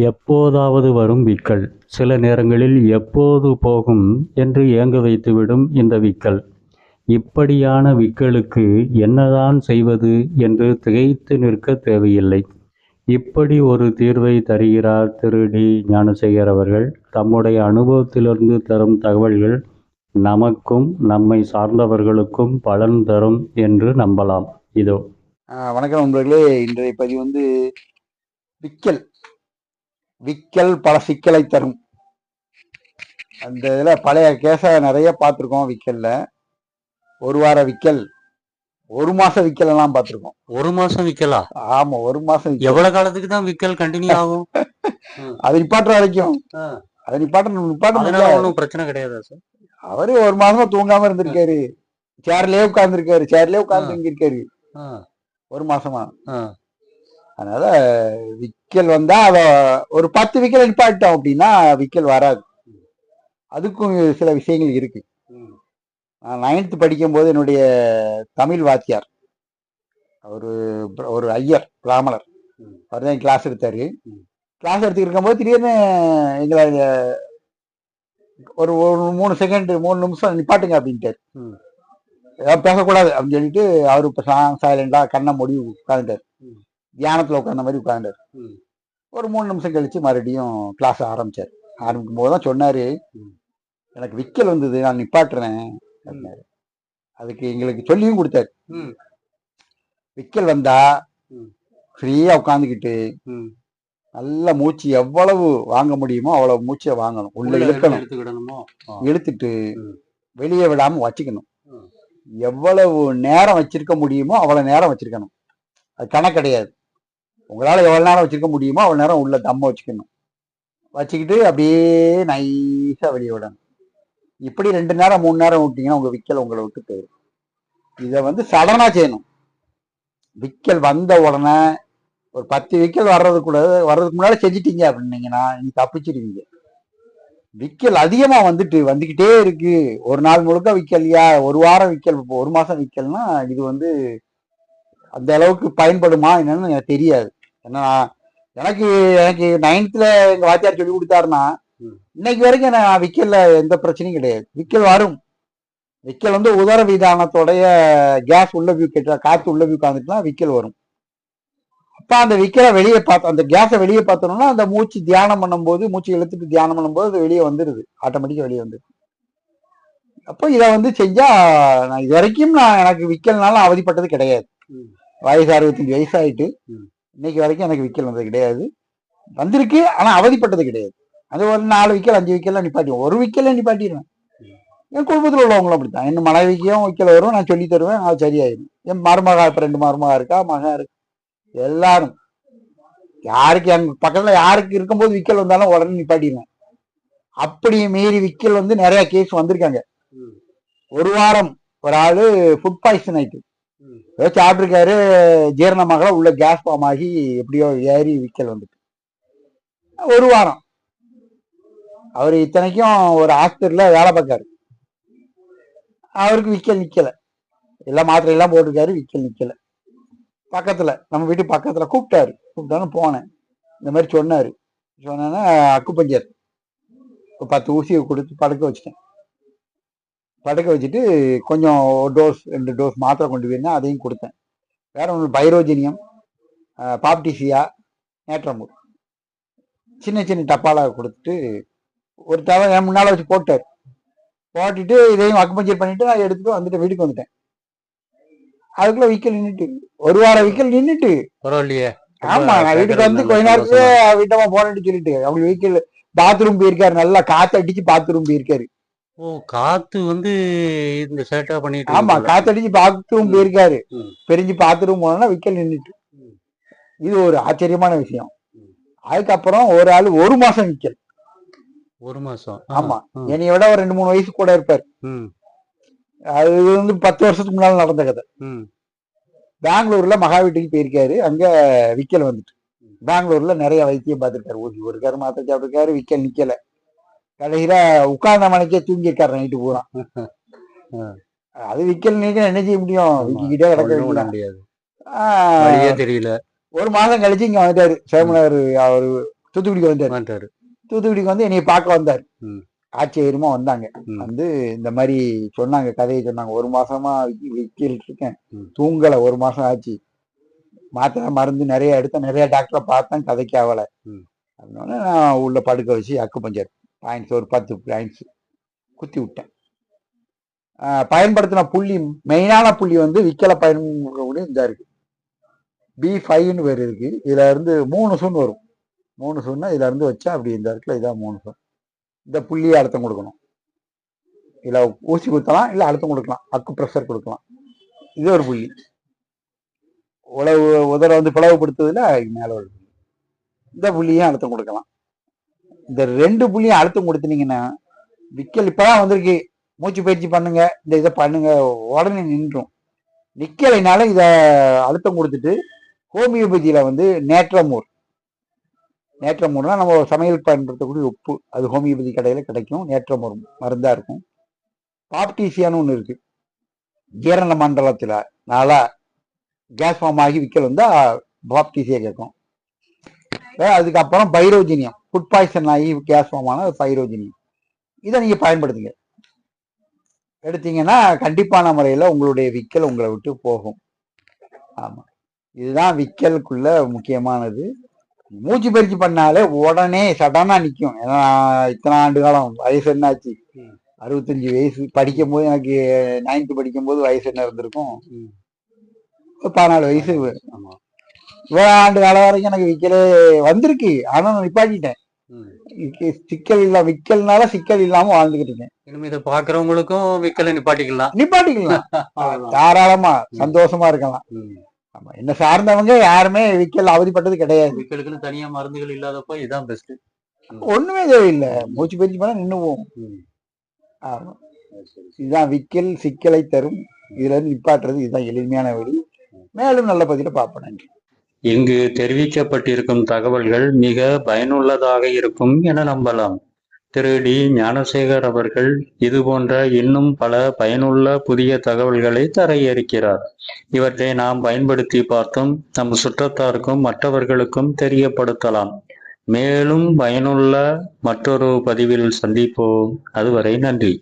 எப்போதாவது வரும் விக்கல். சில நேரங்களில் எப்போது போகும் என்று ஏங்க வைத்துவிடும் இந்த விக்கல். இப்படியான விக்கலுக்கு என்னதான் செய்வது என்று திகைத்து நிற்க தேவையில்லை. இப்படி ஒரு தீர்வை தருகிறார் திரு. டி. ஞானசேகர் அவர்கள். தம்முடைய அனுபவத்திலிருந்து தரும் தகவல்கள் நமக்கும் நம்மை சார்ந்தவர்களுக்கும் பலன் தரும் என்று நம்பலாம். இதோ. வணக்கம் நண்பர்களே. இன்றைய பதிவு வந்து விக்கல். விக்கல் பல சிக்கலை தரும். அந்த இதுல பழைய கேஸ நிறைய பார்த்துருக்கோம் விக்கல்ல. ஒரு வார விக்கல் ஒரு மாச விக்கல் எல்லாம் பார்த்துருக்கோம். ஒரு மாசம் விக்கலா? ஆமா ஒரு மாசம். எவ்வளவு காலத்துக்கு தான் விக்கல் கண்டினியூ ஆகும்? அது நிப்பாட்டுற வரைக்கும். அது நிப்பாட்ட நிப்பாட்ட. ஒன்றும் பிரச்சனை கிடையாதா சார்? அவரு ஒரு மாசமா தூங்காம இருந்திருக்காரு. சேர்லயே உட்கார்ந்து இருக்காரு சேர்லயே உட்கார்ந்து ஆ, ஒரு மாசமா. அதனால விக்கல் வந்தா அத ஒரு பத்து விக்கல் நிப்பாட்டோம் அப்படின்னா விக்கல் வராது அதுக்கும் சில விஷயங்கள் இருக்கு நான் நைன்த் படிக்கும்போது என்னுடைய தமிழ் வாத்தியார் அவரு ஒரு ஐயர் பிராமணர். அவர் தான் கிளாஸ் எடுத்தாரு. கிளாஸ் எடுத்துட்டு இருக்கும்போது திடீர்னு எங்களை ஒரு ஒரு மூணு செகண்ட் மூணு நிமிஷம் நிப்பாட்டுங்க அப்படின்ட்டாரு. ஏதாவது பேசக்கூடாது அப்படின்னு சொல்லிட்டு அவரு இப்போ சைலண்டா கண்ணை மூடி உட்காந்துட்டாரு. தியானத்துல உட்கார்ந்த மாதிரி உட்காந்துட்டாரு ம். ஒரு மூணு நிமிஷம் கழிச்சு மறுபடியும் கிளாஸ் ஆரம்பிச்சார் ஆரம்பிக்கும் போது தான் சொன்னாரு. எனக்கு விக்கல் வந்தது நான் நிப்பாட்டுறேன் அப்படின்னாரு. அதுக்கு எங்களுக்கு சொல்லியும் கொடுத்தாரு. விக்கல் வந்தா. ஃப்ரீயா உட்காந்துக்கிட்டு. நல்ல மூச்சு எவ்வளவு வாங்க முடியுமோ அவ்வளவு மூச்சை வாங்கணும் உள்ள இழுக்கணும் இழுத்துட்டு. வெளியே விடாம வச்சுக்கணும். எவ்வளவு நேரம் வச்சிருக்க முடியுமோ அவ்வளவு நேரம் வச்சிருக்கணும் அது கணக்கு கிடையாது உங்களால் எவ்வளோ நேரம் வச்சுருக்க முடியுமோ அவ்வளோ நேரம் உள்ள தம்மை வச்சுக்கணும். வச்சுக்கிட்டு அப்படியே நைஸாக வெளியே விடணும் இப்படி ரெண்டு நேரம் மூணு நேரம் விட்டிங்கன்னா உங்கள் விக்கல் உங்களை விட்டு போயிடும். இதை வந்து சடனாக செய்யணும். விக்கல் வந்த உடனே ஒரு பத்து விக்கல் வர்றதுக்குள்ள வர்றதுக்கு முன்னாடி செஞ்சிட்டீங்க அப்படின்னீங்கன்னா நீங்கள் தப்பிச்சிருவீங்க. விக்கல் அதிகமாக வந்துட்டு வந்துக்கிட்டே இருக்கு. ஒரு நாள் முழுக்க விற்கலையா ஒரு வாரம் விற்கல் இப்போ ஒரு மாதம் விற்கல்னா இது வந்து அந்த அளவுக்கு பயன்படுமா என்னன்னு எனக்கு தெரியாது. ஏன்னா எனக்கு எனக்கு நைன்த்ல எங்க வாத்தியார் சொல்லி கொடுத்தாருன்னா. இன்னைக்கு வரைக்கும் நான் விக்கல்ல எந்த பிரச்சனையும் கிடையாது. விக்கல் வரும். விக்கல் வந்து உதர விதானத்தோடைய கேஸ் உள்ள வியூ கேட்டா காத்து உள்ள வியூ காந்துட்டுனா விக்கல் வரும். அப்ப அந்த விக்கலை வெளியே பார்த்து அந்த கேஸை வெளியே பார்த்தோம்னா அந்த மூச்சு தியானம் பண்ணும்போது மூச்சு இழுத்துட்டு தியானம் பண்ணும்போது அது வெளியே வந்துடுது ஆட்டோமேட்டிக்கா வெளியே வந்துடுது அப்போ இதை வந்து செஞ்சா நான் இது வரைக்கும் நான் எனக்கு விக்கல்னால அவதிப்பட்டது கிடையாது. வயசு அறுபத்தஞ்சு வயசு ஆயிட்டு. ம். இன்னைக்கு வரைக்கும் எனக்கு விக்கல் வந்தது கிடையாது. வந்திருக்கு ஆனா அவதிப்பட்டது கிடையாது. அது ஒரு நாலு விக்கல் அஞ்சு விக்கல்லாம் நிப்பாட்டிடுவேன். ஒரு விக்கல்ல நிப்பாட்டிடுவேன். என் குடும்பத்தில் உள்ளவங்களும் அப்படித்தான். என் மனைவிக்கும் விக்கல் வரும் நான் சொல்லி தருவேன் அது சரியாயிடும் என் மருமகா இப்ப ரெண்டு மருமகா இருக்கா மகன் இருக்கு. எல்லாரும். யாருக்கு எங்க பக்கத்துல யாருக்கு இருக்கும்போது விக்கல் வந்தாலும் உடனே நிப்பாட்டிடுவேன். அப்படி மீறி விக்கல் வந்து நிறைய கேஸ் வந்திருக்காங்க. ஒரு வாரம் ஒரு ஆளு ஃபுட் பாய்சன் ஆயிட்டு. ஏதோ சாப்பிட்டுருக்காரு ஜீரணமாகல உள்ள கேஸ் ஃபார்ம் ஆகி எப்படியோ ஏறி விக்கல் வந்துட்டு. ஒரு வாரம். அவர் இத்தனைக்கும் ஒரு ஹாஸ்பிட்டலில் வேலை பார்க்காரு. அவருக்கு விக்கல் நிற்கலை எல்லாம் மாத்திரையெல்லாம் போட்டிருக்காரு விக்கல் நிற்கலை பக்கத்தில் நம்ம வீட்டு பக்கத்தில் கூப்பிட்டாரு. கூப்பிட்டாலும் போனேன். இந்த மாதிரி சொன்னார். சொன்னேன்னா அக்குப்பஞ்சர். ஒரு பத்து ஊசியை கொடுத்து படுக்க வச்சுட்டேன். படுக்க வச்சுட்டு கொஞ்சம் ஒரு டோஸ் ரெண்டு டோஸ் மாத்திரை கொண்டு போயிருந்தேன் அதையும் கொடுத்தேன். வேற ஒன்று பைரோஜினியம் பாப்டிசியா நேற்றமூர். சின்ன சின்ன டப்பால கொடுத்துட்டு ஒரு தவறை என் முன்னால வச்சு போட்டார். போட்டுட்டு இதையும் அக்குப்பஞ்சர் பண்ணிட்டு நான் எடுத்துட்டு வந்துட்டு வீட்டுக்கு வந்துட்டேன். அதுக்குள்ள விக்கல் நின்னுட்டு ஒரு வாரம் விக்கல் நின்னுட்டு. பரவாயில்லையே. ஆமா நான் வீட்டுக்கு வந்து கொஞ்ச நேரத்துல வீட்டமா போனேன்னு சொல்லிட்டு அவங்க வீட்டில் பாத்ரூம் போயிருக்காரு நல்லா காத்து அடிச்சு பாத்ரூம் போயிருக்காரு. ஓ காத்து வந்து இந்த சேட்டா பண்ணிட்டு ஆமா. காத்தடிச்சு பாத்ரூம் போயிருக்காரு. பெரிஞ்சு பாத்ரூம் போனா விக்கல் நின்னுட்டு. ம். இது ஒரு ஆச்சரியமான விஷயம். அதுக்கப்புறம் ஒரு ஆள் ஒரு மாசம் விக்கல். ஒரு மாசம். ஆமா. என்னைய விட ஒரு ரெண்டு மூணு வயசு கூட இருப்பார். அது வந்து பத்து வருஷத்துக்கு முன்னால நடந்த கதை. பெங்களூர்ல மகா வீட்டுக்கு போயிருக்காரு. அங்க விக்கல் வந்துட்டு. பெங்களூர்ல நிறைய வைத்தியம் பார்த்திருக்காரு. ஊசி போயிருக்காரு மாத்திரை சாப்பிட்டிருக்காரு விக்கல் நிக்கல. கடைசியில உட்கார்ந்த மணிக்கே தூங்கி இருக்காரு நைட்டு பூரா. அது விக்கல் நீக்க என்ன செய்ய முடியும். விக்கிக்கிட்டே கிடக்க. முடியாது. தெரியல. ஒரு மாதம் கழிச்சு இங்க வந்துட்டாரு. சேமநகர் அவரு தூத்துக்குடிக்கு வந்தார் மாட்டாரு தூத்துக்குடிக்கு வந்து என்னைய பார்க்க வந்தார். ஆச்சரியமா வந்தாங்க. வந்து இந்த மாதிரி சொன்னாங்க கதையை சொன்னாங்க. ஒரு மாசமா விக்கிட்டு இருக்கேன். தூங்கல. ஒரு மாசம் ஆச்சு. மாத்திரை மருந்து நிறைய எடுத்தேன். நிறைய டாக்டரை பார்த்தேன். கதைக்கு ஆகல. அதனால நான் உள்ள படுக்க வச்சு அக்கு பஞ்சர். பாயிண்ட்ஸ் ஒரு பத்து பாயிண்ட்ஸ் குத்தி விட்டேன். பயன்படுத்தின புள்ளி மெயினான புள்ளி வந்து விக்கலை பயன்படுத்தக்கூடிய இந்த இருக்கு. பி ஃபைவ்னு பேர் இருக்கு. இதுல இருந்து மூணு சூன் வரும். மூணு சூன்னா இதுல இருந்து வச்சா அப்படி இந்த இடத்துல இதான் மூணு சூன் இந்த புள்ளியை அழுத்தம் கொடுக்கணும். இதில் ஊசி குத்தலாம் இல்லை அழுத்தம் கொடுக்கலாம். அக்கு ப்ரெஷர் கொடுக்கலாம். இது ஒரு புள்ளி. உழவு உதரை வந்து பிளவுபடுத்துறதுல மேலே ஒரு புள்ளி. இந்த புள்ளியும் அழுத்தம் கொடுக்கலாம். இந்த ரெண்டு புள்ளியும் அழுத்தம் கொடுத்துனீங்கன்னா விக்கல் இப்பதான் வந்திருக்கு. மூச்சு பயிற்சி பண்ணுங்க. இந்த இதை பண்ணுங்க. உடனே நின்றும். நிக்கலைனால இத அழுத்தம் கொடுத்துட்டு ஹோமியோபதியில வந்து நேற்றமூர் நேற்றமூர்னா நம்ம சமையல் பயன்படுத்தக்கூடிய உப்பு. அது ஹோமியோபதி கடையில கிடைக்கும். நேற்றமூர் மருந்தா இருக்கும். பாப்டீசியான்னு ஒன்று இருக்கு. ஜீரண மண்டலத்துல நாளா கேஸ் ஃபார்ம் ஆகி விக்கல் வந்தா பாப்டீசியா கேட்கும். அதுக்கப்புறம் பைரோஜினியம். ஃபுட் பாய்சன் ஆகி கேஸ் ஃபார்ம் ஆனால் பைரோஜினியம் இதை நீங்க பயன்படுத்துங்க. எடுத்தீங்கன்னா கண்டிப்பான முறையில் உங்களுடைய விக்கல் உங்களை விட்டு போகும். ஆமா. இதுதான் விக்கலுக்குள்ள முக்கியமானது. மூச்சு பயிற்சி பண்ணாலே உடனே சடனா நிற்கும் ஏன்னா இத்தனை ஆண்டு காலம் வயசு என்னாச்சு. அறுபத்தஞ்சு வயசு. படிக்கும் போது எனக்கு நைன்த்து படிக்கும் போது வயசு என்ன இருந்திருக்கும்? பதினாலு வயசு. ஆமா. இவ்வளவு ஆண்டு காலம் வரைக்கும் எனக்கு விக்கலே வந்திருக்கு. ஆனா நான் நிப்பாட்டிட்டேன். சிக்கல் இல்ல விக்கல்னால சிக்கல் இல்லாம வாழ்ந்துகிட்டு இருக்கேன். இனிமே இதை பாக்குறவங்களுக்கும் விக்கலை நிப்பாட்டிக்கலாம். நிப்பாட்டிக்கலாம். தாராளமா சந்தோஷமா இருக்கலாம். ஆமா என்ன சார்ந்தவங்க யாருமே விக்கல் அவதிப்பட்டது கிடையாது. விக்கலுக்குன்னு தனியா மருந்துகள் இல்லாதப்போ இதுதான் பெஸ்ட் ஒண்ணுமே தேவையில்லை. மூச்சு பயிற்சி பண்ணா நின்று போகும் ஆமா. இதுதான் விக்கல் சிக்கலை தரும். இதுல இருந்து நிப்பாட்டுறது இதுதான் எளிமையான வழி. மேலும் நல்ல பதில பார்ப்போம். நன்றி. இங்கு தெரிவிக்கப்பட்டிருக்கும் தகவல்கள் மிக பயனுள்ளதாக இருக்கும் என நம்பலாம். திரு. டி. ஞானசேகர் அவர்கள் இது போன்ற இன்னும் பல பயனுள்ள புதிய தகவல்களை தர இருக்கிறார் இவற்றை நாம் பயன்படுத்தி பார்த்தும் நம் சுற்றத்தாருக்கும் மற்றவர்களுக்கும் தெரியப்படுத்தலாம். மேலும் பயனுள்ள மற்றொரு பதிவில் சந்திப்போம். அதுவரை நன்றி.